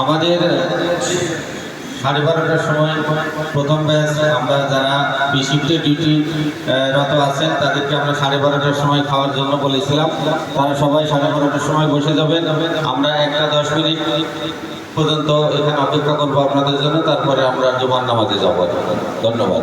আমাদের সাড়ে বারোটার সময় প্রথম ব্যাচ আমরা যারা বিশিফটে ডিউটি রত আছেন, তাদেরকে আমরা সাড়ে বারোটার সময় খাওয়ার জন্য বলেছিলাম। তারা সবাই সাড়ে বারোটার সময় বসে যাবেন। আমরা একটা দশ মিনিট পর্যন্ত এখানে অপেক্ষা করব আপনাদের জন্য। তারপরে আমরা জোমান নামাজে যাব। ধন্যবাদ।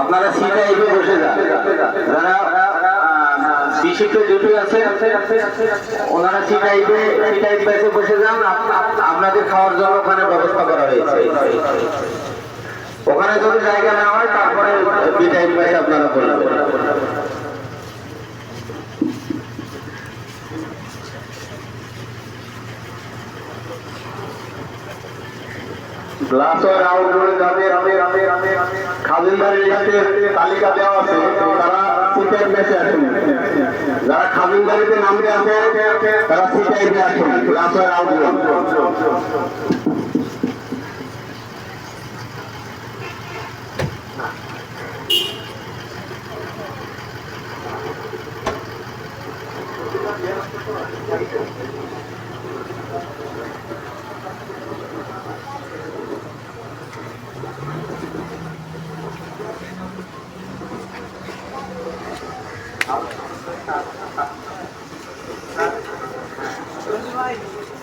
আপনারা আপনাদের খাওয়ার জন্য ওখানে ব্যবস্থা করা হয়েছে। ওখানে যদি জায়গা না হয়, তারপরে বিদায় পাশে আপনারা গ্লাসের আউটডোরে যাদের খাজুনদারের লিস্টে তালিকা দেওয়া আছে। তারা সিটের বেঁচে আছেন যারা খাজুনদারিতে নামে আছে, তারা সিটের বেঁচে আছেন গ্লাসের outdoor Thank you. Thank you.